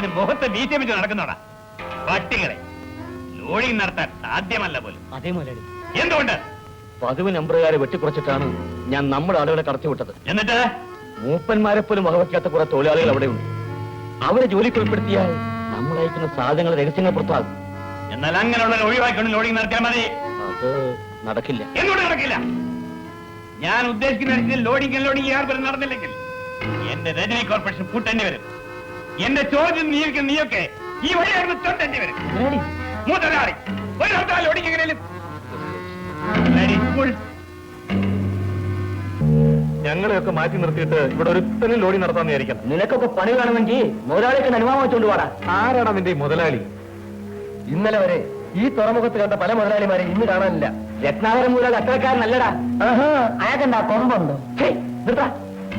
പറഞ്ഞ് മുഖത്ത് വീഴ്ച വെച്ച് നടക്കുന്നോടാ? പട്ടികളെ ലോഡിങ് നടത്താൻ സാധ്യമല്ല പോലും. അതേ മുതലാളി. എന്തുകൊണ്ട്? പതിവ് നമ്പറുകാരെ വെട്ടിക്കുറച്ചിട്ടാണ് ഞാൻ നമ്മുടെ ആളുകളെ കടത്തിവിട്ടത് എന്നിട്ട്? മൂപ്പന്മാരെ പോലും വകവയ്ക്കാത്ത കുറെ തൊഴിലാളികൾ അവിടെയുണ്ട് അവരെ ജോലിക്ക് ഉൾപ്പെടുത്തിയാൽ നമ്മൾ അയക്കുന്ന സാധനങ്ങൾ രഹസ്യങ്ങൾ പുറത്താകും. എന്നാൽ അങ്ങനെയുള്ള ഒഴിവാക്കിക്കൊണ്ട് ലോഡിങ് നടത്തിയാൽ മതി. അത് നടക്കില്ല. എന്തുകൊണ്ട് നടക്കില്ല? ഞാൻ ഉദ്ദേശിക്കുന്ന ലോഡിംഗ് അൺലോഡിങ് ഏർപ്പെടെ നടന്നില്ലെങ്കിൽ എന്റെ രജനി കോർപ്പറേഷൻ കൂട്ടേണ്ടി വരും. എന്റെ ചോദ്യം നീയൊക്കെ നീയൊക്കെ. ഈ വഴി അവിടെ തൊട്ടേണ്ടി വരും മുതലാളി ഒരു ഹർത്താൽ ഓടിക്കെങ്കിലും ഞങ്ങളെയൊക്കെ മാറ്റി നിർത്തിയിട്ട് ഇവിടെ ഒരുത്തനും ലോഡി നടത്താന്ന് വിചാരിക്കണം നിനക്കൊക്കെ പണി വേണമെങ്കിൽ മുതലാളിക്ക് അനുഭവം വെച്ചോണ്ട് പാടാ ആരാണ് നിന്റെ ഈ മുതലാളി? ഇന്നലെ വരെ ഈ തുറമുഖത്ത് കണ്ട പല മുതലാളിമാരെ ഇന്ന് കാണാനില്ല. രത്നാകരം മുതലാളി അത്രക്കാരനല്ലടാ അയാൾക്കെന്താ കൊമ്പുണ്ടോ? നിർത്താ.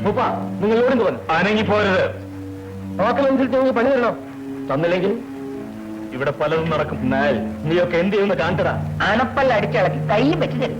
മൂപ്പ നിങ്ങൾ ഇവിടെ തോന്നുന്നു അനങ്ങി പോരുത് നോക്കലനുസരിച്ച് പണി തരണോ. തന്നില്ലെങ്കിൽ ഇവിടെ പലതും നടക്കും. എന്നാൽ നീയൊക്കെ എന്ത് ചെയ്യുന്ന കാണിച്ചടാ അണപ്പല്ല അടിച്ചിളക്കി കയ്യും വെച്ച് തരും.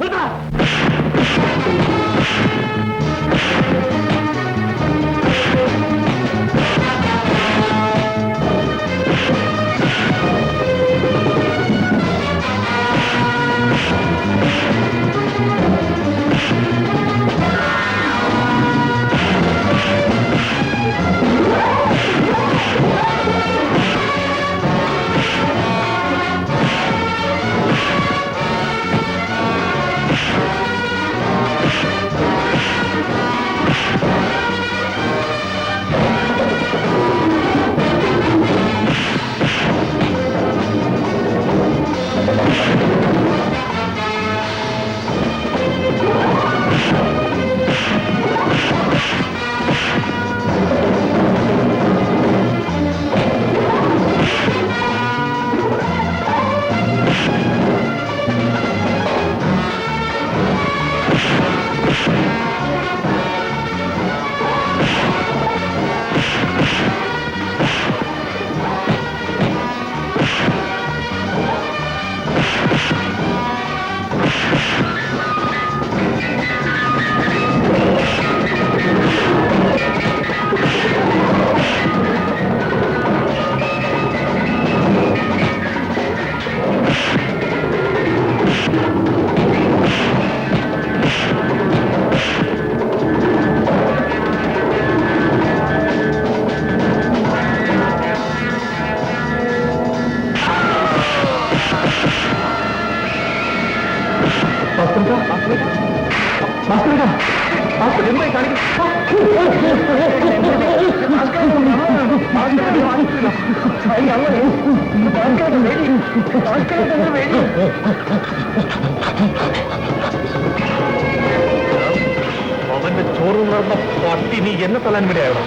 അവന്റെ ചോറ് നടന്ന പട്ടി നീ എന്നെ തല്ലാൻ വിടയാവണം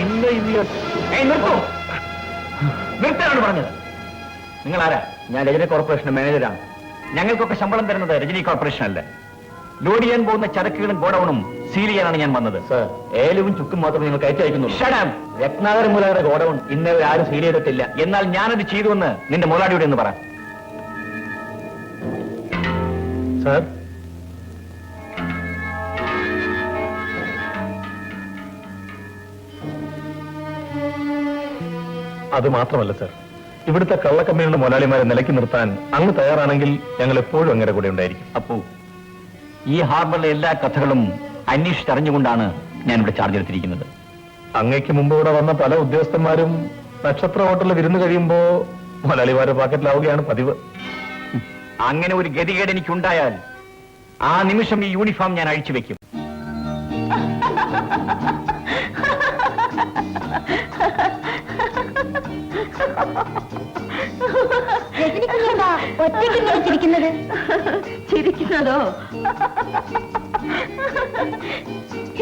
ഇല്ല ഇല്ല നിർത്തോ നിർത്താണ് പറഞ്ഞത് നിങ്ങൾ ആരാ ഞാൻ രജനി കോർപ്പറേഷൻ മാനേജരാണ് ഞങ്ങൾക്കൊക്കെ ശമ്പളം തരുന്നത് രജനി കോർപ്പറേഷൻ അല്ല ലോഡ് ചെയ്യാൻ പോകുന്ന ചരക്കുകളും ഗോഡൌണും സീൽ ചെയ്യാനാണ് ഞാൻ വന്നത്. സർ. ഏലവും ചുക്കും മാത്രമേ നിങ്ങൾ കയറ്റി അയക്കുന്നുള്ളൂ രത്നാകര മൂലകര ഗോഡൌൺ ഇന്നലെ ആരും സീൽ ചെയ്തിട്ടില്ല. എന്നാൽ ഞാനത് ചെയ്തുവെന്ന് നിന്റെ മുലാടിയുടെ എന്ന് പറ. സാർ. അത് മാത്രമല്ല സർ. ഇവിടുത്തെ കള്ളക്കമ്പനിയുടെ മുതലാളിമാരെ നിലയ്ക്ക് നിർത്താൻ അങ്ങ് തയ്യാറാണെങ്കിൽ ഞങ്ങൾ എപ്പോഴും അങ്ങനെ കൂടെ ഉണ്ടായിരിക്കും. അപ്പോ? ഈ ഹാർബറിലെ എല്ലാ കഥകളും അന്വേഷിച്ചറിഞ്ഞുകൊണ്ടാണ് ഞാൻ ഇവിടെ ചാർജ് എടുത്തിരിക്കുന്നത്. അങ്ങയ്ക്ക് മുമ്പ് ഇവിടെ വന്ന പല ഉദ്യോഗസ്ഥന്മാരും നക്ഷത്ര ഹോട്ടലിൽ വിരുന്ന് കഴിയുമ്പോ മലയാളിമാരെ പാക്കറ്റിലാവുകയാണ് പതിവ്. അങ്ങനെ ഒരു ഗതികേട് എനിക്കുണ്ടായാൽ ആ നിമിഷം ഈ യൂണിഫോം ഞാൻ അഴിച്ചു വെക്കും ഒറ്റയ്ക്ക് ഇങ്ങനെ ചിരിക്കുന്നത്? ചിരിക്കുന്നതോ?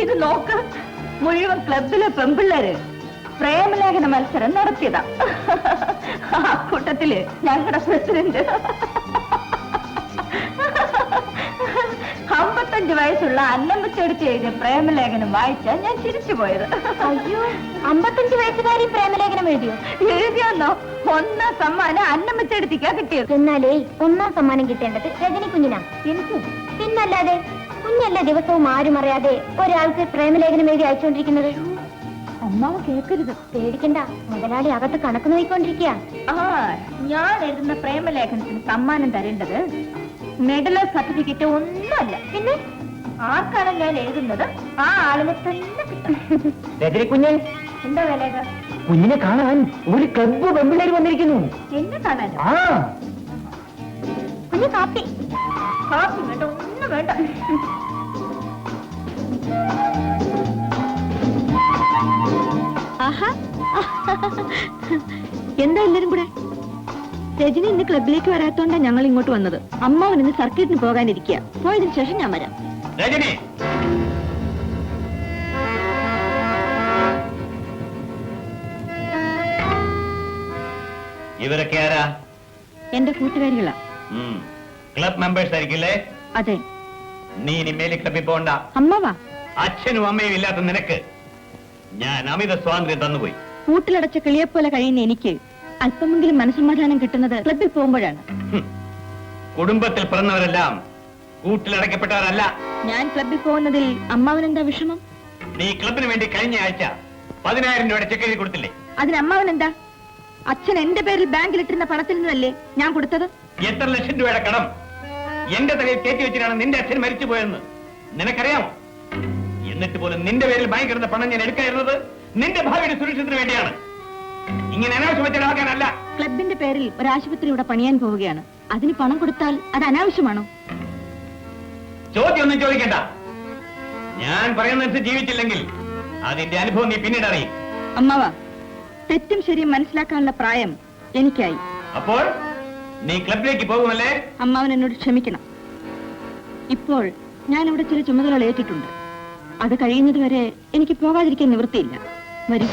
ഇത് നോക്ക് മുഴുവൻ ക്ലബിലെ പെമ്പിള്ളേര് പ്രേമലേഖന മത്സരം നടത്തിയതാ. ആ കൂട്ടത്തിൽ ഞങ്ങളുടെ പ്രസിഡന്റ്. അമ്പത്തഞ്ച് വയസ്സുള്ള അന്നമ്മച്ചോടിച്ച് എഴുതിയ പ്രേമലേഖനം വായിച്ചാ ഞാൻ തിരിച്ചു പോയത് അയ്യോ അമ്പത്തഞ്ച് വയസ്സുകാരി പ്രേമലേഖനം എഴുതിയോ? എഴുതിയോന്നോ? ഒന്നാം സമ്മാനം അന്നമ്മച്ചെടുത്തിക്കാ കിട്ടിയത്. എന്നാലേ ഒന്നാം സമ്മാനം കിട്ടേണ്ടത് രജനി കുഞ്ഞിനാ. എനിക്ക് പിന്നല്ലാതെ കുഞ്ഞല്ല ദിവസവും ആരും അറിയാതെ ഒരാൾക്ക് പ്രേമലേഖനം എഴുതി അയച്ചുകൊണ്ടിരിക്കുന്നത്. അമ്മാവ് കേൾക്കരുത് പേടിക്കണ്ട മുതലാളി അകത്ത് കണക്ക് നോക്കിക്കൊണ്ടിരിക്കുക ആ ഞാൻ എഴുതുന്ന പ്രേമലേഖനത്തിന് സമ്മാനം തരേണ്ടത് മെഡലോ സർട്ടിഫിക്കറ്റ് ഒന്നുമല്ല. പിന്നെ ആർക്കാണ് ഞാൻ എഴുതുന്നത്? ആ ആളിനെ തന്നെ കിട്ടും. രജനി കുഞ്ഞ് എന്താ വില കുഞ്ഞിനെ കാണാൻ ഒരു ക്ലബ് പെമ്പിള്ളേര് വന്നിരിക്കുന്നു. എന്നെ കാണാൻ? ആ. കുഞ്ഞു കാപ്പി. കാപ്പി വേണ്ട ഒന്നും വേണ്ട. എന്താ എല്ലാരും കൂടെ? രജനി ഇന്ന് ക്ലബിലേക്ക് വരാത്തോണ്ടാ ഞങ്ങൾ ഇങ്ങോട്ട് വന്നത്. അമ്മാവൻ ഇന്ന് സർക്കിട്ടിന് പോകാനിരിക്കുക പോയതിനു ശേഷം ഞാൻ വരാം. രജനി! ഇവരൊക്കെ ആരാ? എന്റെ കൂട്ടുകാരികളാ. Club members ആയിരിക്കില്ലേ? അതെ. നീ ഇനി മേലി ക്ലബിൽ പോകണ്ട അമ്മാവാ. അച്ഛനും അമ്മയും ഇല്ലാത്ത നിനക്ക്. ഞാൻ അമിത സ്വാതന്ത്ര്യം തന്നുപോയി. കൂട്ടിലടച്ച കിളിയെപ്പോലെ കഴിയുന്ന എനിക്ക് അല്പമെങ്കിലും മനസമാധാനം കിട്ടുന്നത് ക്ലബിൽ പോകുമ്പോഴാണ്. കുടുംബത്തിൽ പിറന്നവരെല്ലാം കൂട്ടിലടക്കപ്പെട്ടവരല്ല ഞാൻ ക്ലബിൽ പോകുന്നതിൽ അമ്മാവൻ എന്താ വിഷമം? നീ ക്ലബിന് വേണ്ടി കഴിഞ്ഞ ആഴ്ച പതിനായിരം രൂപയുടെ ചെക്ക് എഴുതി കൊടുത്തില്ലേ? അതിന് അമ്മാവൻ എന്താ? അച്ഛൻ എന്റെ പേരിൽ ബാങ്കിൽ ഇട്ടിരുന്ന പണത്തിൽ നിന്നല്ലേ ഞാൻ കൊടുത്തത്? എത്ര ലക്ഷം രൂപയുടെ കടം? എന്റെ തലയിൽ കയറ്റി വെച്ചിട്ടാണ് നിന്റെ അച്ഛൻ മരിച്ചു പോയെന്ന് നിനക്കറിയാമോ? എന്നിട്ട് പോലും നിന്റെ പേരിൽ ബാങ്കിൽ കിടന്ന പണം ഞാൻ എടുക്കായിരുന്നത് നിന്റെ ഭാവിയുടെ സുരക്ഷത്തിന് വേണ്ടിയാണ്. ഇങ്ങനെ ക്ലബിന്റെ പേരിൽ ഒരു ആശുപത്രി ഇവിടെ പണിയാൻ പോവുകയാണ്. അതിന് പണം കൊടുത്താൽ അത് അനാവശ്യമാണോ? ചോദ്യമൊന്നും ചോദിക്കണ്ട. ഞാൻ പറയുന്നതനുസരിച്ച് ജീവിച്ചില്ലെങ്കിൽ അതിന്റെ അനുഭവം നീ പിന്നീട് അറിയും. അമ്മാവ തെറ്റും ശരിയും മനസ്സിലാക്കാനുള്ള പ്രായം എനിക്കായി. അപ്പോൾ നീ ക്ലബിലേക്ക് പോകുമല്ലേ? അമ്മാവൻ എന്നോട് ക്ഷമിക്കണം. ഇപ്പോൾ ഞാൻ ഇവിടെ ചില ചുമതലകൾ ഏറ്റിട്ടുണ്ട്. അത് കഴിയുന്നതുവരെ എനിക്ക് പോകാതിരിക്കാൻ നിവൃത്തിയില്ല. വരൂ.